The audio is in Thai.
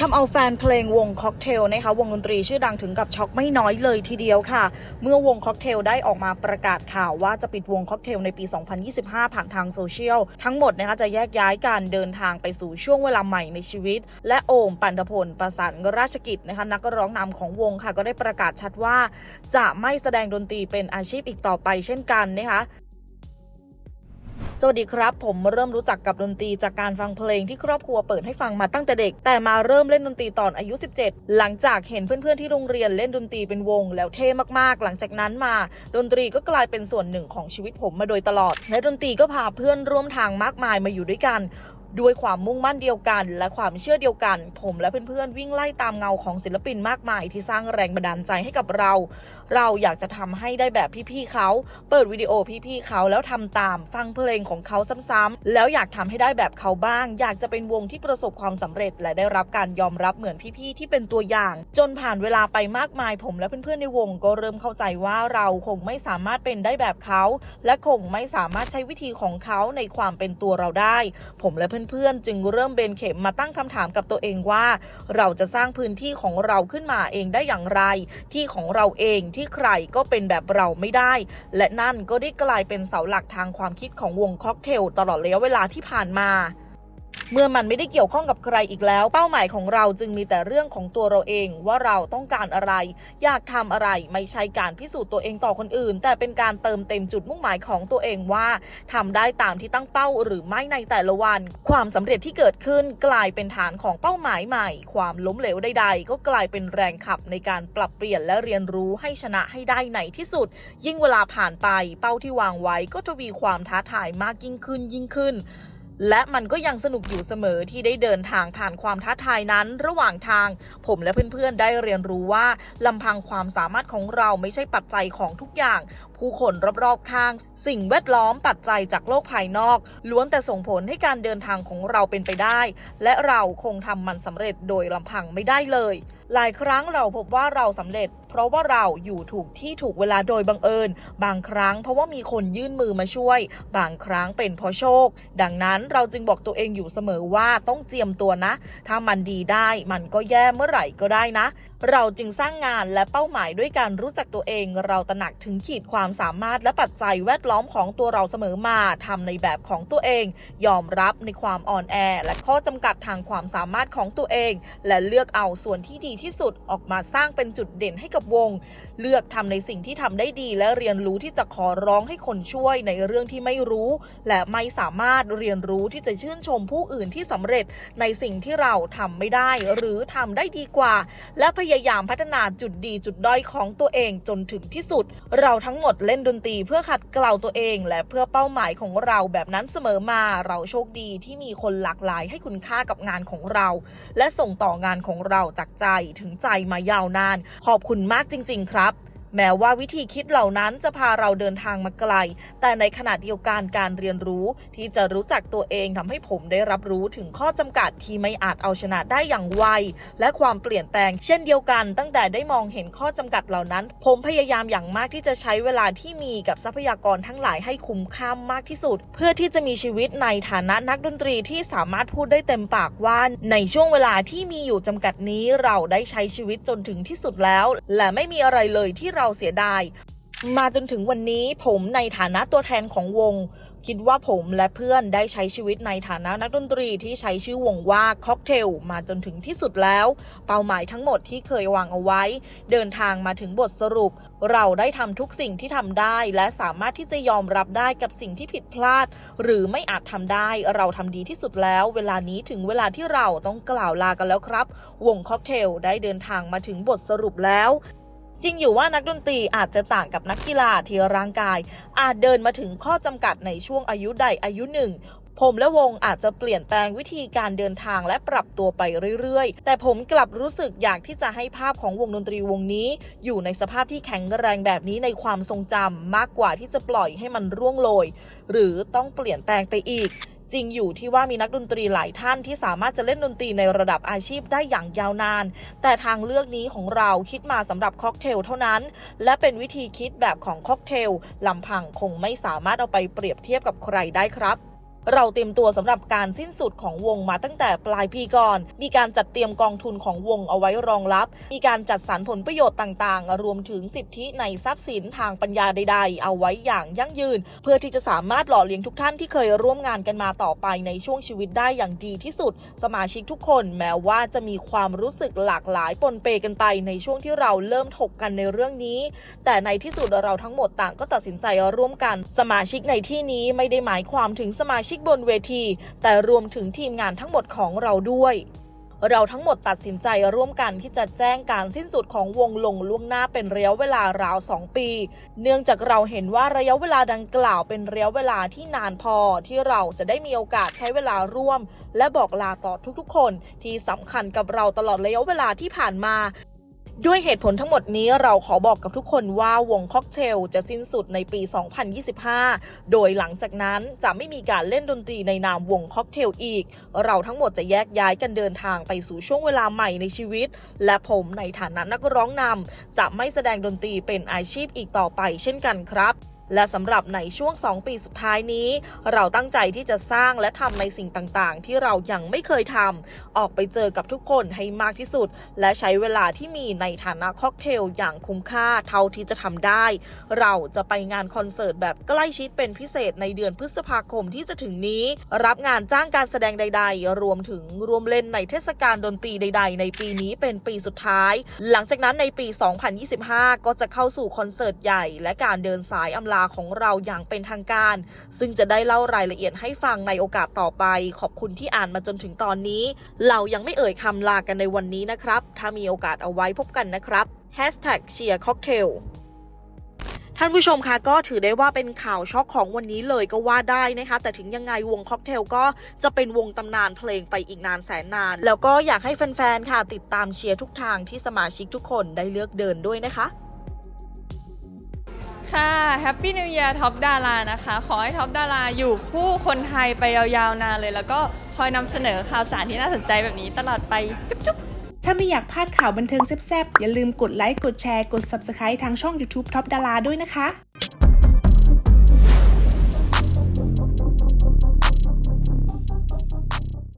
ทำเอาแฟนเพลงวงค็อกเทลนะคะวงดนตรีชื่อดังถึงกับช็อกไม่น้อยเลยทีเดียวค่ะ เมื่อวงค็อกเทลได้ออกมาประกาศข่าวว่าจะปิดวงค็อกเทลในปี 2025 ผ่านทางโซเชียล ทั้งหมดนะคะจะแยกย้ายการเดินทางไปสู่ช่วงเวลาใหม่ในชีวิต และโอมปันธพลประสานราชกิจนะคะนักร้องนำของวงค่ะ ก็ได้ประกาศชัดว่า จะไม่แสดงดนตรีเป็นอาชีพอีกต่อไปเช่นกันนะคะ สวัสดีครับ ผมเริ่มรู้จักกับดนตรีจากการฟังเพลงที่ครอบครัวเปิดให้ฟังมาตั้งแต่เด็ก แต่มาเริ่มเล่นดนตรีตอนอายุ 17 หลังจากเห็นเพื่อนๆที่โรงเรียนเล่นดนตรีเป็นวง แล้วเท่มากๆ หลังจากนั้นมา ดนตรีก็กลายเป็นส่วนหนึ่งของชีวิตผมมาโดยตลอด และดนตรีก็พาเพื่อนร่วมทางมากมายมาอยู่ด้วยกัน ด้วยความมุ่งมั่นเดียวกัน และความเชื่อเดียวกัน ผมและเพื่อนๆวิ่งไล่ตามเงาของศิลปินมากมายที่สร้างแรงบันดาลใจให้กับเรา เราอยากจะทำให้ได้แบบพี่ๆเขา เปิดวิดีโอพี่ๆเขาแล้วทำตาม ฟังเพลงของเขาซ้ำๆแล้วอยากทำให้ได้แบบเขาบ้าง อยากจะเป็นวงที่ประสบความสำเร็จ และได้รับการยอมรับเหมือนพี่ๆที่เป็นตัวอย่าง จนผ่านเวลาไปมากมาย ผมและเพื่อนๆในวงก็เริ่มเข้าใจว่าเราคงไม่สามารถเป็นได้แบบเขา และคงไม่สามารถใช้วิธีของเขาในความเป็นตัวเราได้ ผมและเพื่อนๆ จึงเริ่มเบนเข็มมาตั้งคำถามกับตัวเองว่า เราจะสร้างพื้นที่ของเราขึ้นมาเองได้อย่างไร ที่ของเราเองที่ใครก็เป็นแบบเราไม่ได้ และนั่นก็ได้กลายเป็นเสาหลักทางความคิดของวงค็อกเทลตลอดระยะเวลาที่ผ่านมา เมื่อมันไม่ได้เกี่ยวข้องกับใครอีกแล้ว เป้าหมายของเราจึงมีแต่เรื่องของตัวเราเอง ว่าเราต้องการอะไร อยากทำอะไรไม่ใช่การพิสูจน์ตัวเองต่อคนอื่น แต่เป็นการเติมเต็มจุดมุ่งหมายของตัวเองว่าทำได้ตามที่ตั้งเป้าหรือไม่ในแต่ละวัน ความสำเร็จที่เกิดขึ้นกลายเป็นฐานของเป้าหมายใหม่ ความล้มเหลวใด ๆ ก็กลายเป็นแรงขับในการปรับเปลี่ยนและเรียนรู้ให้ชนะให้ได้ในที่สุด ยิ่งเวลาผ่านไปเป้าที่วางไว้ก็ทวีความท้าทายมากยิ่งขึ้นยิ่งขึ้น และมันก็ยังสนุกอยู่เสมอที่ได้เดินทางผ่านความท้าทายนั้น ระหว่างทาง ผมและเพื่อนๆได้เรียนรู้ว่าลำพังความสามารถของเราไม่ใช่ปัจจัยของทุกอย่าง ผู้คนรอบๆข้าง สิ่งแวดล้อมปัจจัยจากโลกภายนอก ล้วนแต่ส่งผลให้การเดินทางของเราเป็นไปได้ และเราคงทำมันสำเร็จโดยลำพังไม่ได้เลย หลายครั้งเราพบว่าเราสำเร็จ ราะว่าเราอยู่ถูกที่ถูกเวลาโดยบังเอิญ บางครั้งเพราะว่ามีคนยื่นมือมาช่วย บางครั้งเป็นเพราะโชค ดังนั้นเราจึงบอกตัวเองอยู่เสมอว่าต้องเจียมตัวนะ ถ้ามันดีได้มันก็แย่เมื่อไหร่ก็ได้นะเราจึงสร้างงานและเป้าหมายด้วยการรู้จักตัวเอง เราตระหนักถึงขีดความสามารถและปัจจัยแวดล้อมของตัวเราเสมอมาทำในแบบของตัวเอง ยอมรับในความอ่อนแอ และข้อจำกัดทางความสามารถของตัวเอง และเลือกเอาส่วนที่ดีที่สุดออกมาสร้างเป็นจุดเด่นให้กับวง เลือกทำในสิ่งที่ทำได้ดี และเรียนรู้ที่จะขอร้องให้คนช่วยในเรื่องที่ไม่รู้ และไม่สามารถเรียนรู้ที่จะชื่นชมผู้อื่นที่สำเร็จในสิ่งที่เราทำไม่ได้ หรือทำได้ดีกว่า และพยยายามพัฒนาจุดดีจุดด้อยของตัวเองจนถึงที่สุด เราทั้งหมดเล่นดนตรีเพื่อขัดเกลาตัวเอง และเพื่อเป้าหมายของเราแบบนั้นเสมอมา เราโชคดีที่มีคนหลากหลายให้คุณค่ากับงานของเรา และส่งต่องานของเราจากใจถึงใจมายาวนาน ขอบคุณมากจริง ๆ ครับ แม้ว่าวิธีคิดเหล่านั้นจะพาเราเดินทางมาไกล แต่ในขณะเดียวกันการเรียนรู้ ที่จะรู้จักตัวเองทำให้ผมได้รับรู้ถึงข้อจำกัดที่ไม่อาจเอาชนะได้อย่างไว และความเปลี่ยนแปลงเช่นเดียวกัน ตั้งแต่ได้มองเห็นข้อจำกัดเหล่านั้น ผมพยายามอย่างมากที่จะใช้เวลาที่มีกับทรัพยากรทั้งหลายให้คุ้มค่ามากที่สุด เพื่อที่จะมีชีวิตในฐานะนักดนตรีที่สามารถพูดได้เต็มปากว่า ในช่วงเวลาที่มีอยู่จำกัดนี้เราได้ใช้ชีวิตจนถึงที่สุดแล้ว และไม่มีอะไรเลยที่เราเสียดาย มาจนถึงวันนี้ผมในฐานะตัวแทนของวง คิดว่าผมและเพื่อนได้ใช้ชีวิตในฐานะนักดนตรีที่ใช้ชื่อวงว่าค็อกเทลมาจนถึงที่สุดแล้ว เป้าหมายทั้งหมดที่เคยวางเอาไว้ เดินทางมาถึงบทสรุป เราได้ทำทุกสิ่งที่ทำได้ และสามารถที่จะยอมรับได้กับสิ่งที่ผิดพลาด หรือไม่อาจทำได้ เราทำดีที่สุดแล้ว เวลานี้ถึงเวลาที่เราต้องกล่าวลากันแล้วครับ วงค็อกเทลได้เดินทางมาถึงบทสรุปแล้ว จริงอยู่ว่านักดนตรีอาจจะต่างกับนักกีฬาที่ร่างกาย อาจเดินมาถึงข้อจำกัดในช่วงอายุใดอายุหนึ่งผมและวงอาจจะเปลี่ยนแปลงวิธีการเดินทางและปรับตัวไปเรื่อยๆ แต่ผมกลับรู้สึกอยากที่จะให้ภาพของวงดนตรีวงนี้ อยู่ในสภาพที่แข็งแรงแบบนี้ในความทรงจำมากกว่าที่จะปล่อยให้มันร่วงโรยหรือต้องเปลี่ยนแปลงไปอีก จริงอยู่ที่ว่ามีนักดนตรีหลายท่านที่สามารถจะเล่นดนตรีในระดับอาชีพได้อย่างยาวนาน แต่ทางเลือกนี้ของเราคิดมาสำหรับค็อกเทลเท่านั้น และเป็นวิธีคิดแบบของค็อกเทลลำพังคงไม่สามารถเอาไปเปรียบเทียบกับใครได้ครับ เราเตรียมตัวสำหรับการสิ้นสุดของวงมาตั้งแต่ปลายปีก่อน มีการจัดเตรียมกองทุนของวงเอาไว้รองรับ มีการจัดสรรผลประโยชน์ต่างๆ รวมถึงสิทธิในทรัพย์สินทางปัญญาใด ๆ เอาไว้อย่างยั่งยืน เพื่อที่จะสามารถหล่อเลี้ยงทุกท่านที่เคยร่วมงานกันมาต่อไปในช่วงชีวิตได้อย่างดีที่สุด สมาชิกทุกคนแม้ว่าจะมีความรู้สึกหลากหลายปนเปกันไปในช่วงที่เราเริ่มถกกันในเรื่องนี้ แต่ในที่สุดเราทั้งหมดต่างก็ตัดสินใจร่วมกัน สมาชิกในที่นี้ไม่ได้หมายความถึงสมาชิกบนเวที แต่รวมถึงทีมงานทั้งหมดของเราด้วยเราทั้งหมดตัดสินใจร่วมกันที่จะแจ้งการสิ้นสุดของวงลงล่วงหน้าเป็นระยะเวลาราว 2 ปี เนื่องจากเราเห็นว่าระยะเวลาดังกล่าวเป็นระยะเวลาที่นานพอที่เราจะได้มีโอกาสใช้เวลาร่วม และบอกลาต่อทุกๆ คนที่สำคัญกับเราตลอดระยะเวลาที่ผ่านมา ด้วยเหตุผลทั้งหมดนี้เราขอบอกกับทุกคนว่าวงค็อกเทลจะสิ้นสุดในปี 2025 โดยหลังจากนั้นจะไม่มีการเล่นดนตรีในนามวงค็อกเทลอีก เราทั้งหมดจะแยกย้ายกันเดินทางไปสู่ช่วงเวลาใหม่ในชีวิต และผมในฐานะนักร้องนำจะไม่แสดงดนตรีเป็นอาชีพอีกต่อไปเช่นกันครับและสำหรับในช่วง 2 ปีสุดท้ายนี้ เราตั้งใจที่จะสร้างและทำในสิ่งต่างๆ ที่เรายังไม่เคยทำ ออกไปเจอกับทุกคนให้มากที่สุด และใช้เวลาที่มีในฐานะค็อกเทลอย่างคุ้มค่าเท่าที่จะทำได้ เราจะไปงานคอนเสิร์ตแบบใกล้ชิดเป็นพิเศษในเดือนพฤษภาคมที่จะถึงนี้ รับงานจ้างการแสดงใด ๆ รวมถึงรวมเล่นในเทศกาลดนตรีใด ๆ ในปีนี้เป็นปีสุดท้าย หลังจากนั้นในปี 2025 ก็จะเข้าสู่คอนเสิร์ตใหญ่ และการเดินสายอำลาของเราอย่างเป็นทางการ ซึ่งจะได้เล่ารายละเอียดให้ฟังในโอกาสต่อไป ขอบคุณที่อ่านมาจนถึงตอนนี้เรายังไม่เอ่ยคำลากันในวันนี้นะครับ ถ้ามีโอกาสเอาไว้พบกันนะครับเชียร์ค็อกเทลท่านผู้ชมคะก็ถือได้ว่าเป็นข่าวช็อกของวันนี้เลยก็ว่าได้นะคะ แต่ถึงยังไงวงค็อกเทลก็จะเป็นวงตำนานเพลงไปอีกนานแสนนาน แล้วก็อยากให้แฟนๆค่ะ ติดตามเชียร์ทุกทางที่สมาชิกทุกคนได้เลือกเดินด้วยนะคะ ค่ะแฮปปี้นิวเย r ท็อปดารานะคะ ขอให้ท็อปดาราอยู่คู่คนไทยไปยาวๆนานเลย แล้วก็คอยนำเสนอข่าวสารที่น่าสนใจแบบนี้ตลอดไป จุ๊บๆถ้าไม่อยากพลาดข่าวบันเทิงแซ่บๆ อย่าลืมกดไลค์ กดแชร์ กด Subscribe ทางช่อง YouTube Top ดาราด้วยนะคะ